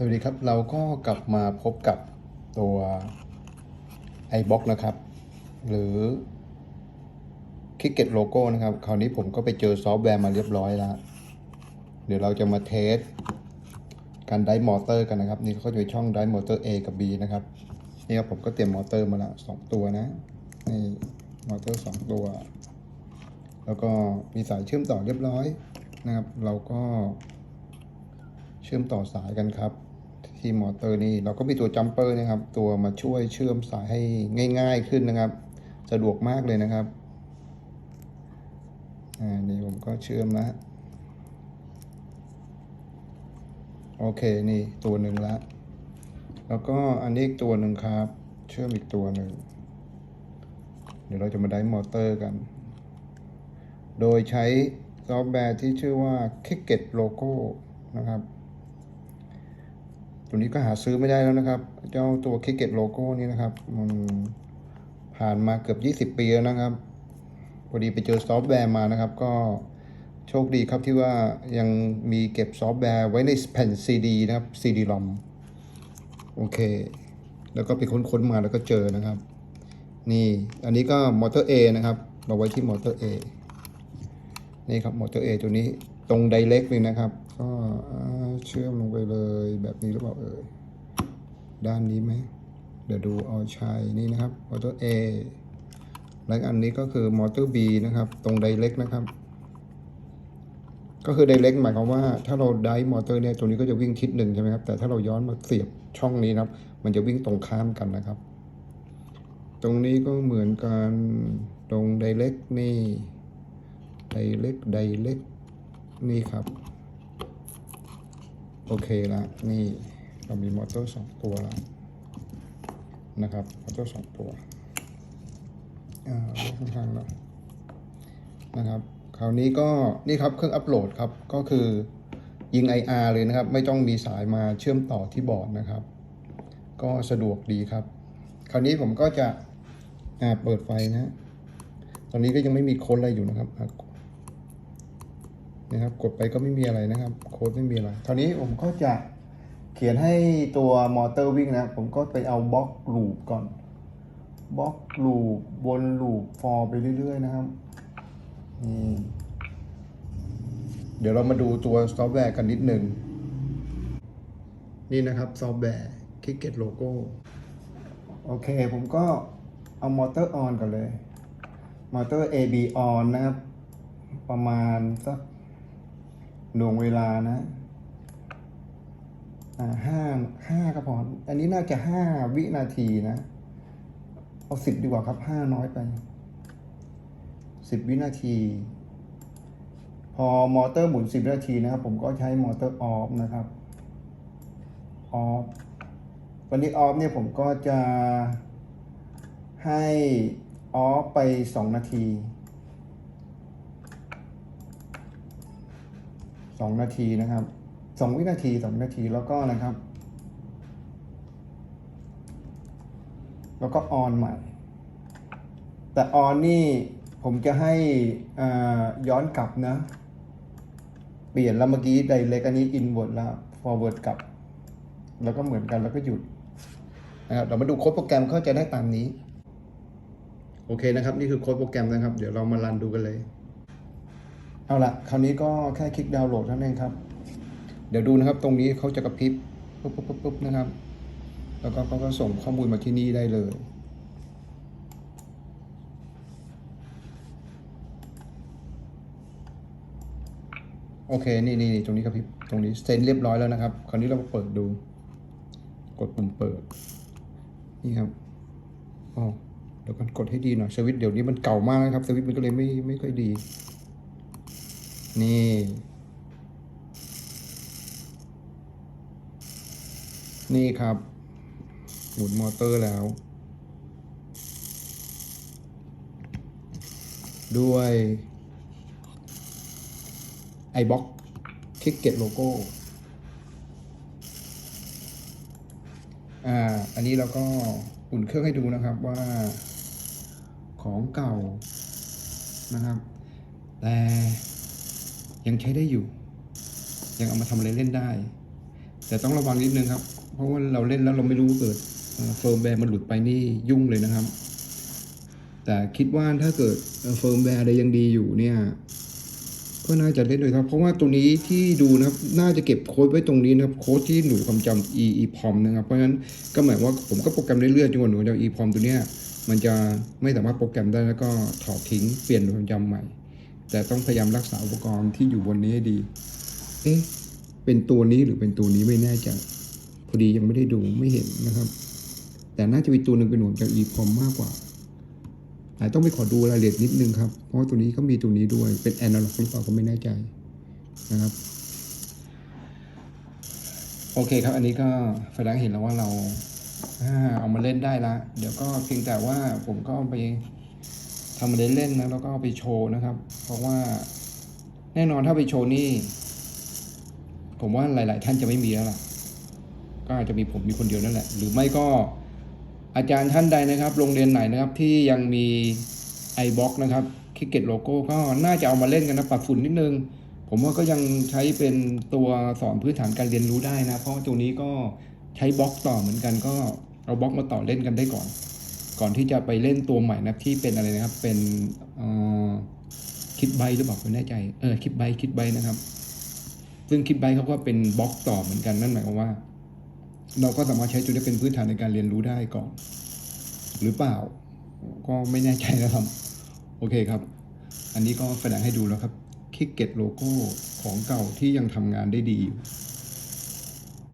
สวัสดีครับ เราก็กลับมาพบกับตัว iBox นะครับ หรือ k i c k e t Logo นะครับ คราวนี้ผมก็ไปเจอซอฟต์แวร์มาเรียบร้อยแล้ว เดี๋ยวเราจะมาเทสการไดมอเตอร์กันนะครับ นี่เขาจะมีช่องไดมอเตอร์ A กับ B นะครับ นี่ครับผมก็เตรียมมอเตอร์มาล้วสองตัวนะ นี่มอเตอร์สองตัว แล้วก็มีสายเชื่อมต่อเรียบร้อยนะครับ เราก็เชื่อมต่อสายกันครับ ที่มอเตอร์นี่เราก็มีตัวจัมเปอร์นะครับ ตัวมาช่วยเชื่อมสายให้ง่าย ๆขึ้นนะครับ สะดวกมากเลยนะครับอ่านี่ผมก็เชื่อมแล้วโอเคนี่ตัวหนึ่งละแล้วก็อันนี้อีกตัวหนึ่งครับ เชื่อมอีกตัวหนึ่งเดี๋ยวเราจะมาได้มอเตอร์กัน โดยใช้ซอฟต์แวร์ที่ชื่อว่า k i c k e t Logo นะครับ ตัวนี้ก็หาซื้อไม่ได้แล้วนะครับ เจ้าตัว k i c k e t Logo นี่นะครับ มันผ่านมาเกือบ 20 ปีแล้วนะครับ พอดีไปเจอซอฟต์แวร์มานะครับ ก็โชคดีครับที่ว่ายังมีเก็บซอฟต์แวร์ไว้ในแผ่น CD นะครับ CD ROM โอเค แล้วก็ไปค้นๆมาแล้วก็เจอนะครับ นี่อันนี้ก็มอเตอร์ A นะครับมาไว้ที่มอเตอร์ A นี่ครับมอเตอร์ A ตัวนี้ตรงไดเ c กเลยนะครับ ก็ เชื่อมลงไปเลยแบบนี้หรือเปล่าเอ่ยด้านนี้ไหมเดี๋ยวดูเอาใช้นี่นะครับมอเตอร์ A แล้วอันนี้ก็คือมอเตอร์ B นะครับ ตรงไดเ c กนะครับ ก็คือไดเ c กหมายความว่าถ้าเราไดมอเตอร์เนี่ยตัวนี้ก็จะวิ่งทิศหนึ่งใช่ไหมครับแต่ถ้าเราย้อนมาเสียบช่องนี้นะครับ มันจะวิ่งตรงข้ามกันนะครับ ตรงนี้ก็เหมือนกันตรงไดเ c กนี่ไดเ c กไดเ c กนี่ครับ โอเคละนี่เรามีมอเตอร์สองตัวแล้วนะครับมอเตอร์สองตัวอ่าไว้ข้างๆแล้วนะครับคราวนี้ก็นี่ครับเครื่องอัปโหลดครับก็คือยิง IR เลยนะครับ ไม่ต้องมีสายมาเชื่อมต่อที่บอร์ดนะครับ ก็สะดวกดีครับ คราวนี้ผมก็จะอ่าเปิดไฟนะ ตอนนี้ก็ยังไม่มีโค้ดอะไรอยู่นะครับ นะครับ กดไปก็ไม่มีอะไรนะครับ โค้ดไม่มีอะไรคราวนี้ผมก็จะเขียนให้ตัวมอเตอร์วิ่งนะ ผมก็ไปเอาบล็อกลูปก่อนบล็อกลูปวนลูปฟอร์ไปเรื่อย ๆ นะครับนี่เดี๋ยวเรามาดูตัวซอฟต์แวร์กันนิดหนึ่งนี่นะครับซอฟต์แวร์ k i c k e t Logo โอเค ผมก็เอามอเตอร์ออนก่อนเลย มอเตอร์ AB on นะครับ ประมาณสัก หน่วงเวลานะห้าห้าก็พอ อันนี้น่าจะห้าวินาทีนะ เอาสิบดีกว่าครับห้าน้อยไปสิบวินาที พอมอเตอร์หมุนสิบนาทีนะครับ ผมก็ใช้มอเตอร์ออฟนะครับออฟวันนี้ออฟเนี่ยผมก็จะให้ออฟไปสองนาที สองนาทีนะครับสองวินาทีสองนาทีแล้วก็นะครับ แล้วก็ออนใหม่ แต่ออนนี่ผมจะให้ย้อนกลับนะ เปลี่ยนแล้วเมื่อกี้ไดเ c กอันนี้อินเวิร์ดแล้วฟอร์เวิร์ดกลับ แล้วก็เหมือนกันแล้วก็หยุดนะครับเรามาดูโค้ดโปรแกรมเข้าใจได้ตามนี้ โอเคนะครับ นี่คือโค้ดโปรแกรมนะครับ เดี๋ยวเรามารันดูกันเลย เอาละคราวนี้ก็แค่คลิกดาวน์โหลดเท่านั้นเองครับ เดี๋ยวดูนะครับตรงนี้เขาจะกระพริบปุ๊บปุ๊บปุ๊บปุ๊บนะครับ แล้วก็เขาก็ส่งข้อมูลมาที่นี่ได้เลยโอเค นี่นี่นตรงนี้ครับพี่ ตรงนี้เซ็นเรียบร้อยแล้วนะครับ คราวนี้เรามาเปิดดู กดปุ่มเปิด นี่ครับ อ๋อ เดี๋ยวกันกดให้ดีหน่อย สวิตช์เดี๋ยวนี้มันเก่ามากนะครับ สวิตช์มันก็เลยไม่ไม่ค่อยดี นี่ นี่ครับ หมุนมอเตอร์แล้ว ด้วย iBox คลิกเก็ตโลโก้ อ่า อันนี้เราก็อุ่นเครื่องให้ดูนะครับว่าของเก่านะครับ แต่ ยังใช้ได้อยู่ ยังเอามาทำอะไรเล่นได้ แต่ต้องระวังนิดนึงครับ เพราะว่าเราเล่นแล้วเราไม่รู้เกิดเฟิร์มแวร์มันหลุดไปนี่ยุ่งเลยนะครับ แต่คิดว่าถ้าเกิดเฟิร์มแวร์อะไรยังดีอยู่เนี่ยก็น่าจะเล่นเลยครับ เพราะว่าตัวนี้ที่ดูนะครับ น่าจะเก็บโค้ดไว้ตรงนี้นะครับ โค้ดที่หนูคำจำ e e p o m นะครับ เพราะฉะนั้นก็หมายว่าผมก็โปรแกรมเรื่อยๆจนกว่าหนูจะ e p o m ตัวเนี้ยมันจะไม่สามารถโปรแกรมได้แล้วก็ถอดทิ้งเปลี่ยนหนูคำจำใหม่ แต่ต้องพยายามรักษาอุปกรณ์ที่อยู่บนนี้ให้ดี เอ๊ะ เป็นตัวนี้หรือเป็นตัวนี้ไม่แน่ใจพอดียังไม่ได้ดูไม่เห็นนะครับ แต่น่าจะมีตัวหนึ่งเป็นหนูจาก e p o m มมากกว่าอาจต้องไปขอดูรายละเอียดนิดนึงครับ เพราะตัวนี้ก็มีตัวนี้ด้วยเป็นแอน a ล็อกหรือเปล่าก็ไม่แน่ใจนะครับ โอเคครับ อันนี้ก็แสดงเห็นแล้วว่าเราอาเอามาเล่นได้ละ เดี๋ยวก็เพียงแต่ว่าผมก็ไป ทำมาเล่นๆนะแล้วก็เอาไปโชว์นะครับ เพราะว่าแน่นอนถ้าไปโชว์นี่ ผมว่าหลาย ๆ ท่านจะไม่มีแล้วล่ะ ก็อาจจะมีผมมีคนเดียวนั่นแหละ หรือไม่ก็อาจารย์ท่านใดนะครับ โรงเรียนไหนนะครับ ที่ยังมี iBox นะครับคิกเก็ตโลโก้ก็น่าจะเอามาเล่นกันนะปรับฝุ่นนิดนึง ผมว่าก็ยังใช้เป็นตัวสอนพื้นฐานการเรียนรู้ได้นะ เพราะว่าตัวนี้ก็ใช้บล็อกต่อเหมือนกันก็เอาบล็อกมาต่อเล่นกันได้ก่อน ก่อนที่จะไปเล่นตัวใหม่นะที่เป็นอะไรนะครับ เป็นคิดไบหรือเปล่าไม่แน่ใจ เออคิดไบคิดไบนะครับ ซึ่งคิดไบเขาก็เป็นบล็อกต่อเหมือนกันนั่นหมายความว่า เราก็สามารถใช้ตัวนี้เป็นพื้นฐานในการเรียนรู้ได้ก่อน หรือเปล่า ก็ไม่แน่ใจนะครับ โอเคครับ อันนี้ก็แสดงให้ดูแล้วครับคิกเก็ตโลโก้ของเก่าที่ยังทำงานได้ดี